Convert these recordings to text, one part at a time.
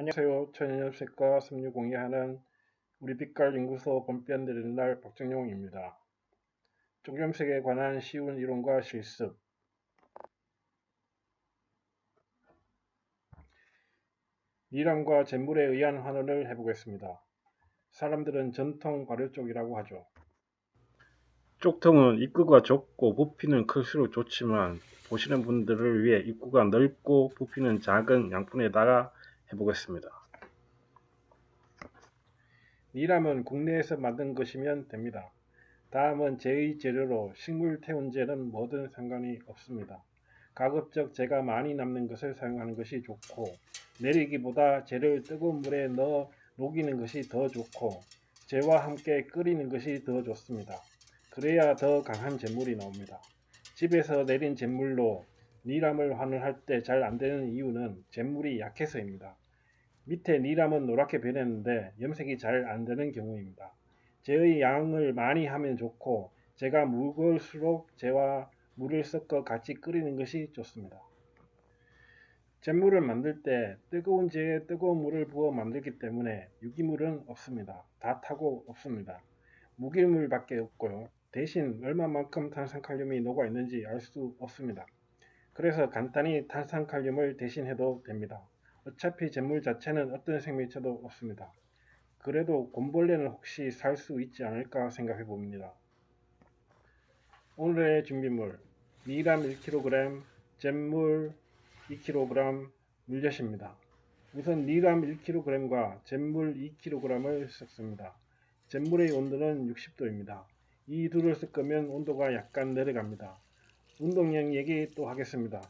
안녕하세요. 천연염색과 섬유공예 하는 우리 빛깔 연구소 본편 드리는 날 박정용입니다. 쪽염색에 관한 쉬운 이론과 실습 니람과 잿물에 의한 환원을 해보겠습니다. 사람들은 전통 발효 쪽이라고 하죠. 쪽통은 입구가 좁고 부피는 클수록 좋지만 보시는 분들을 위해 입구가 넓고 부피는 작은 양푼에다가 해보겠습니다. 니람은 국내에서 만든 것이면 됩니다. 다음은 제의 재료로 식물 태운제는 뭐든 상관이 없습니다. 가급적 제가 많이 남는 것을 사용하는 것이 좋고 내리기보다 재를 뜨거운 물에 넣어 녹이는 것이 더 좋고 재와 함께 끓이는 것이 더 좋습니다. 그래야 더 강한 잿물이 나옵니다. 집에서 내린 잿물로 니람을 환원할 때 잘 안되는 이유는 잿물이 약해서입니다. 밑에 니람은 노랗게 변했는데 염색이 잘 안되는 경우입니다. 재의 양을 많이 하면 좋고 재가 무거울수록 재와 물을 섞어 같이 끓이는 것이 좋습니다. 잿물을 만들 때 뜨거운 재에 뜨거운 물을 부어 만들기 때문에 유기물은 없습니다. 다 타고 없습니다. 무기물밖에 없고요. 대신 얼마만큼 탄산칼륨이 녹아 있는지 알 수 없습니다. 그래서 간단히 탄산칼륨을 대신해도 됩니다. 어차피 잿물 자체는 어떤 생명체도 없습니다. 그래도 곰벌레는 혹시 살 수 있지 않을까 생각해 봅니다. 오늘의 준비물 미람 1kg, 잿물 2kg, 물엿입니다. 우선 미람 1kg과 잿물 2kg을 섞습니다. 잿물의 온도는 60도입니다. 이 둘을 섞으면 온도가 약간 내려갑니다. 운동량 얘기 또 하겠습니다.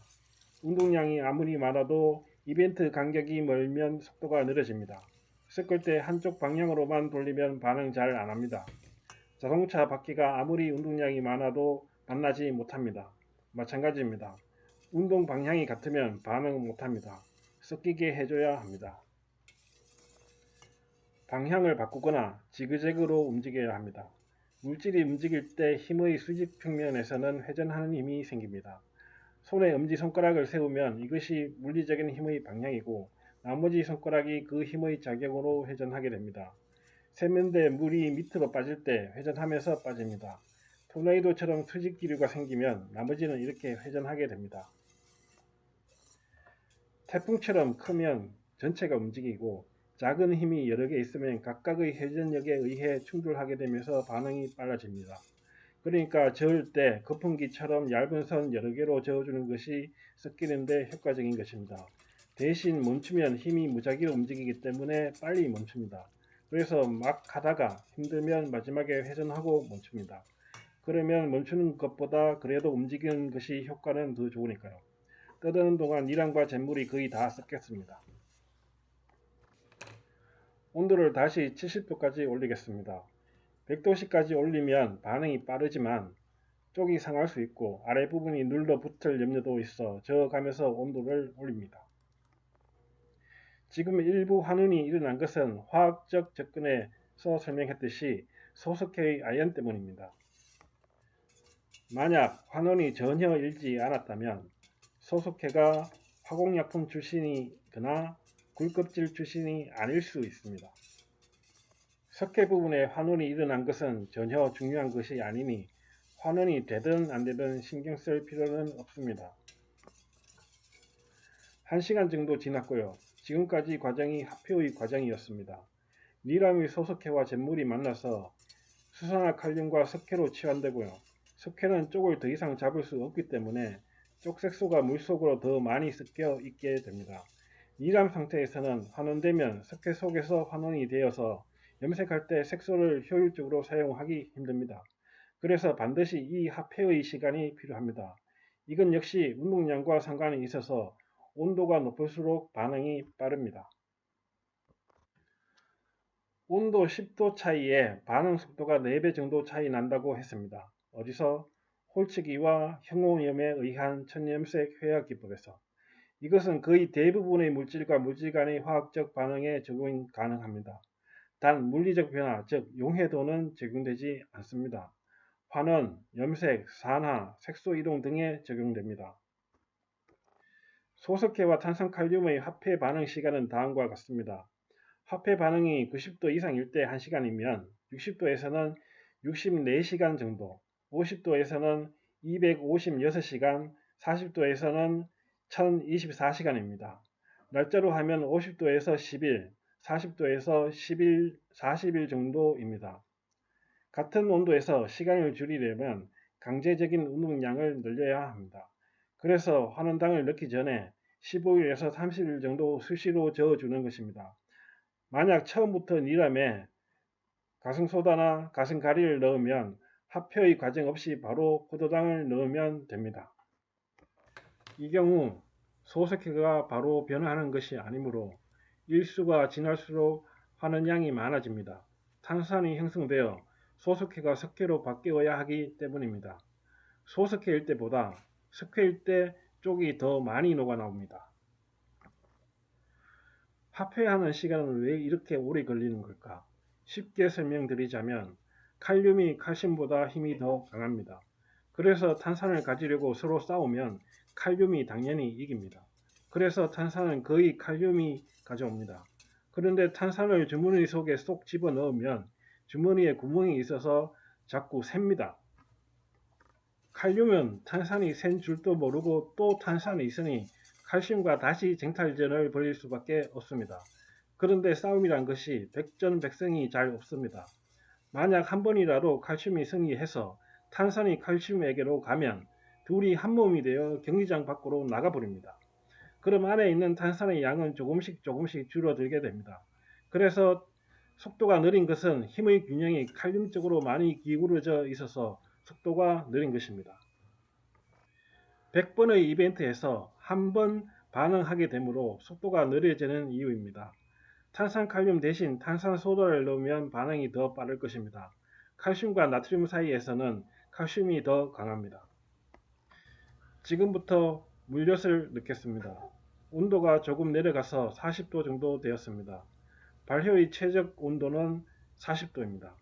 운동량이 아무리 많아도 이벤트 간격이 멀면 속도가 느려집니다. 섞을 때 한쪽 방향으로만 돌리면 반응 잘 안합니다. 자동차 바퀴가 아무리 운동량이 많아도 반나지 못합니다. 마찬가지입니다. 운동 방향이 같으면 반응 못합니다. 섞이게 해줘야 합니다. 방향을 바꾸거나 지그재그로 움직여야 합니다. 물질이 움직일 때 힘의 수직 평면에서는 회전하는 힘이 생깁니다. 손에 엄지손가락을 세우면 이것이 물리적인 힘의 방향이고 나머지 손가락이 그 힘의 작용으로 회전하게 됩니다. 세면대 물이 밑으로 빠질 때 회전하면서 빠집니다. 토네이도처럼 수직 기류가 생기면 나머지는 이렇게 회전하게 됩니다. 태풍처럼 크면 전체가 움직이고 작은 힘이 여러 개 있으면 각각의 회전력에 의해 충돌하게 되면서 반응이 빨라집니다. 그러니까 저을 때 거품기처럼 얇은 선 여러 개로 저어주는 것이 섞이는데 효과적인 것입니다. 대신 멈추면 힘이 무작위로 움직이기 때문에 빨리 멈춥니다. 그래서 막 하다가 힘들면 마지막에 회전하고 멈춥니다. 그러면 멈추는 것보다 그래도 움직이는 것이 효과는 더 좋으니까요. 떠드는 동안 니랑과 잿물이 거의 다 섞였습니다. 온도를 다시 70도까지 올리겠습니다. 100도씨까지 올리면 반응이 빠르지만 쪽이 상할 수 있고 아래 부분이 눌러붙을 염려도 있어 저어가면서 온도를 올립니다. 지금 일부 환원이 일어난 것은 화학적 접근에서 설명했듯이 소석회의 아연 때문입니다. 만약 환원이 전혀 일지 않았다면 소석회가 화공약품 출신이거나 굴껍질 출신이 아닐 수 있습니다. 석회 부분에 환원이 일어난 것은 전혀 중요한 것이 아니니 환원이 되든 안 되든 신경 쓸 필요는 없습니다. 1시간 정도 지났고요. 지금까지 과정이 합표의 과정이었습니다. 니람의 소석회와 잿물이 만나서 수산화 칼륨과 석회로 치환되고요. 석회는 쪽을 더 이상 잡을 수 없기 때문에 쪽 색소가 물속으로 더 많이 섞여 있게 됩니다. 니람 상태에서는 환원되면 석회 속에서 환원이 되어서 염색할 때 색소를 효율적으로 사용하기 힘듭니다. 그래서 반드시 이 합회의 시간이 필요합니다. 이건 역시 운동량과 상관이 있어서 온도가 높을수록 반응이 빠릅니다. 온도 10도 차이에 반응 속도가 4배 정도 차이 난다고 했습니다. 어디서? 홀치기와 형오염에 의한 천염색 회화 기법에서 이것은 거의 대부분의 물질과 물질 간의 화학적 반응에 적용 가능합니다. 단 물리적 변화, 즉 용해도는 적용되지 않습니다. 환원, 염색, 산화, 색소 이동 등에 적용됩니다. 소석회와 탄산칼륨의 합해 반응 시간은 다음과 같습니다. 합해 반응이 90도 이상일 때 1시간이면 60도에서는 64시간 정도, 50도에서는 256시간, 40도에서는 1024시간입니다. 날짜로 하면 50도에서 10일, 40도에서 10일, 40일 정도입니다. 같은 온도에서 시간을 줄이려면 강제적인 운동량을 늘려야 합니다. 그래서 환원당을 넣기 전에 15일에서 30일 정도 수시로 저어주는 것입니다. 만약 처음부터 니람에 가승소다나 가승가리를 넣으면 합표의 과정 없이 바로 포도당을 넣으면 됩니다. 이 경우 소석회가 바로 변화하는 것이 아니므로 일수가 지날수록 하는 양이 많아집니다. 탄산이 형성되어 소석회가 석회로 바뀌어야 하기 때문입니다. 소석회일 때보다 석회일 때 쪽이 더 많이 녹아 나옵니다. 합회하는 시간은 왜 이렇게 오래 걸리는 걸까? 쉽게 설명드리자면 칼륨이 칼슘보다 힘이 더 강합니다. 그래서 탄산을 가지려고 서로 싸우면 칼륨이 당연히 이깁니다. 그래서 탄산은 거의 칼륨이 가져옵니다. 그런데 탄산을 주머니 속에 쏙 집어 넣으면 주머니에 구멍이 있어서 자꾸 셉니다. 칼륨은 탄산이 센 줄도 모르고 또 탄산이 있으니 칼슘과 다시 쟁탈전을 벌일 수밖에 없습니다. 그런데 싸움이란 것이 백전백승이 잘 없습니다. 만약 한 번이라도 칼슘이 승리해서 탄산이 칼슘에게로 가면 둘이 한 몸이 되어 경기장 밖으로 나가버립니다. 그럼 안에 있는 탄산의 양은 조금씩 조금씩 줄어들게 됩니다. 그래서 속도가 느린 것은 힘의 균형이 칼륨 쪽으로 많이 기울어져 있어서 속도가 느린 것입니다. 100번의 이벤트에서 한 번 반응하게 되므로 속도가 느려지는 이유입니다. 탄산칼륨 대신 탄산소다를 넣으면 반응이 더 빠를 것입니다. 칼슘과 나트륨 사이에서는 칼슘이 더 강합니다. 지금부터 물엿을 넣겠습니다. 온도가 조금 내려가서 40도 정도 되었습니다. 발효의 최적 온도는 40도입니다.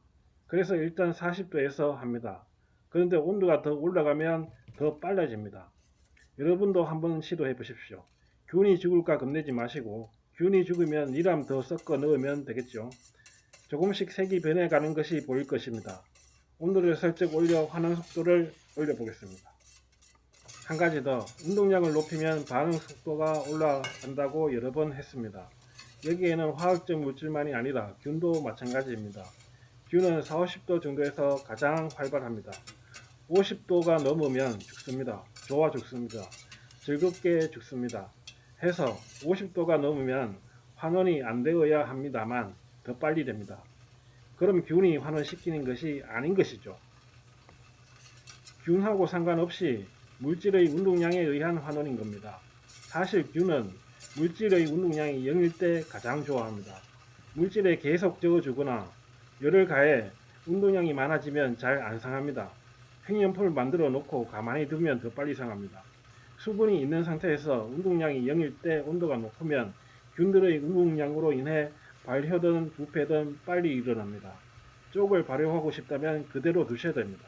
그래서 일단 40도에서 합니다. 그런데 온도가 더 올라가면 더 빨라집니다. 여러분도 한번 시도해 보십시오. 균이 죽을까 겁내지 마시고 균이 죽으면 니람 더 섞어 넣으면 되겠죠. 조금씩 색이 변해가는 것이 보일 것입니다. 온도를 살짝 올려 환원 속도를 올려 보겠습니다. 한 가지 더 운동량을 높이면 반응 속도가 올라간다고 여러 번 했습니다. 여기에는 화학적 물질만이 아니라 균도 마찬가지입니다. 균은 4, 50도 정도에서 가장 활발합니다. 50도가 넘으면 죽습니다. 좋아 죽습니다. 즐겁게 죽습니다. 해서 50도가 넘으면 환원이 안 되어야 합니다만 더 빨리 됩니다. 그럼 균이 환원시키는 것이 아닌 것이죠. 균하고 상관없이 물질의 운동량에 의한 환원인 겁니다. 사실 균은 물질의 운동량이 0일 때 가장 좋아합니다. 물질에 계속 적어주거나 열을 가해 운동량이 많아지면 잘 안 상합니다. 횡연포를 만들어 놓고 가만히 두면 더 빨리 상합니다. 수분이 있는 상태에서 운동량이 0일 때 온도가 높으면 균들의 운동량으로 인해 발효든 부패든 빨리 일어납니다. 쪽을 발효하고 싶다면 그대로 두셔야 됩니다.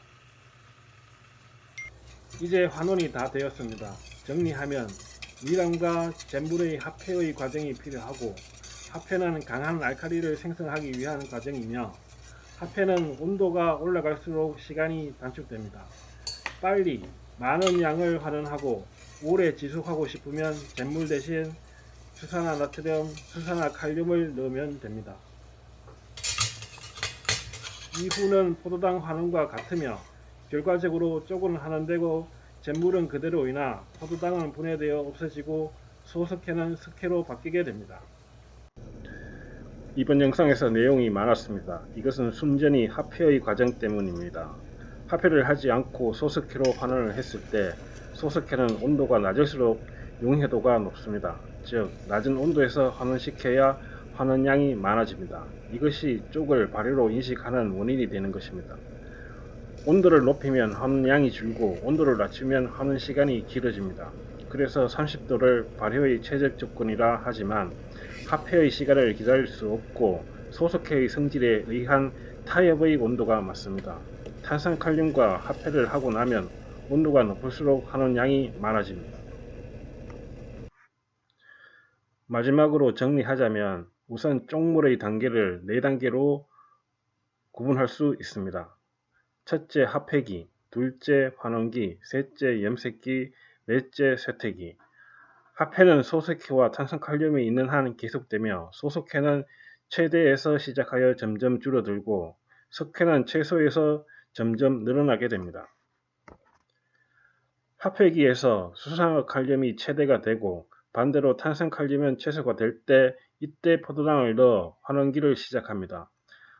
이제 환원이 다 되었습니다. 정리하면 미람과 젠물의 합해의 과정이 필요하고 합해는 강한 알칼리를 생성하기 위한 과정이며 합해는 온도가 올라갈수록 시간이 단축됩니다. 빨리 많은 양을 환원하고 오래 지속하고 싶으면 젠물 대신 수산화 나트륨, 수산화 칼륨을 넣으면 됩니다. 이후는 포도당 환원과 같으며 결과적으로 쪽은 환원되고 젠물은 그대로이나 포도당은 분해되어 없어지고 소석회는 석회로 바뀌게 됩니다. 이번 영상에서 내용이 많았습니다. 이것은 순전히 합회의 과정 때문입니다. 합회를 하지 않고 소석회로 환원을 했을 때 소석회는 온도가 낮을수록 용해도가 높습니다. 즉 낮은 온도에서 환원시켜야 환원량이 많아집니다. 이것이 쪽을 발효로 인식하는 원인이 되는 것입니다. 온도를 높이면 환원량이 줄고 온도를 낮추면 환원 시간이 길어집니다. 그래서 30도를 발효의 최적 조건이라 하지만 합회의 시간을 기다릴 수 없고 소속회의 성질에 의한 타협의 온도가 맞습니다. 탄산칼륨과 합회를 하고 나면 온도가 높을수록 환원량이 많아집니다. 마지막으로 정리하자면 우선 쪽물의 단계를 4단계로 구분할 수 있습니다. 첫째 합회기, 둘째 환원기, 셋째 염색기, 넷째 쇠퇴기. 합회는 소속회와 탄산칼륨이 있는 한 계속되며 소속회는 최대에서 시작하여 점점 줄어들고 석회는 최소에서 점점 늘어나게 됩니다. 합회기에서 수산화 칼륨이 최대가 되고 반대로 탄산칼륨은 최소가 될 때 이때 포도당을 넣어 환원기를 시작합니다.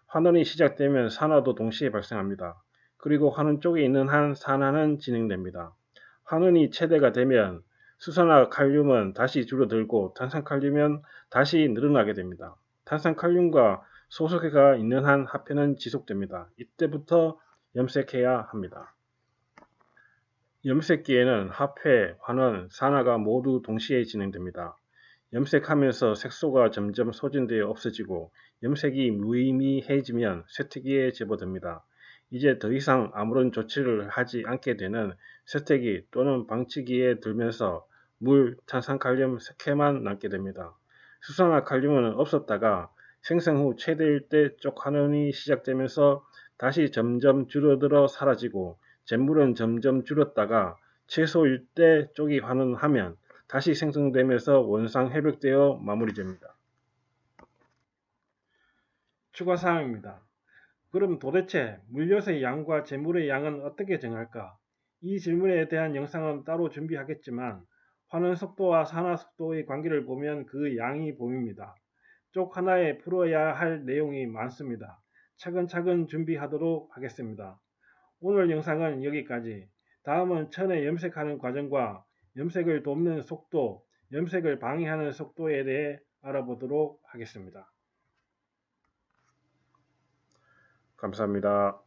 환원이 시작되면 산화도 동시에 발생합니다. 그리고 환원 쪽에 있는 한 산화는 진행됩니다. 환원이 최대가 되면 수산화 칼륨은 다시 줄어들고 탄산칼륨은 다시 늘어나게 됩니다. 탄산칼륨과 소속해가 있는 한 합회는 지속됩니다. 이때부터 염색해야 합니다. 염색기에는 합회, 환원, 산화가 모두 동시에 진행됩니다. 염색하면서 색소가 점점 소진되어 없어지고 염색이 무의미해지면 쇠퇴기에 제보됩니다. 이제 더 이상 아무런 조치를 하지 않게 되는 쇠퇴기 또는 방치기에 들면서 물, 탄산칼륨, 석회만 남게 됩니다. 수산화 칼륨은 없었다가 생성 후 최대일 때 쪽환원이 시작되면서 다시 점점 줄어들어 사라지고 잿물은 점점 줄었다가 최소일 때 쪽이 환원하면 다시 생성되면서 원상 회복되어 마무리됩니다. 추가 사항입니다. 그럼 도대체 물엿의 양과 재물의 양은 어떻게 정할까? 이 질문에 대한 영상은 따로 준비하겠지만 환원 속도와 산화 속도의 관계를 보면 그 양이 보입니다. 쪽 하나에 풀어야 할 내용이 많습니다. 차근차근 준비하도록 하겠습니다. 오늘 영상은 여기까지. 다음은 천에 염색하는 과정과 염색을 돕는 속도, 염색을 방해하는 속도에 대해 알아보도록 하겠습니다. 감사합니다.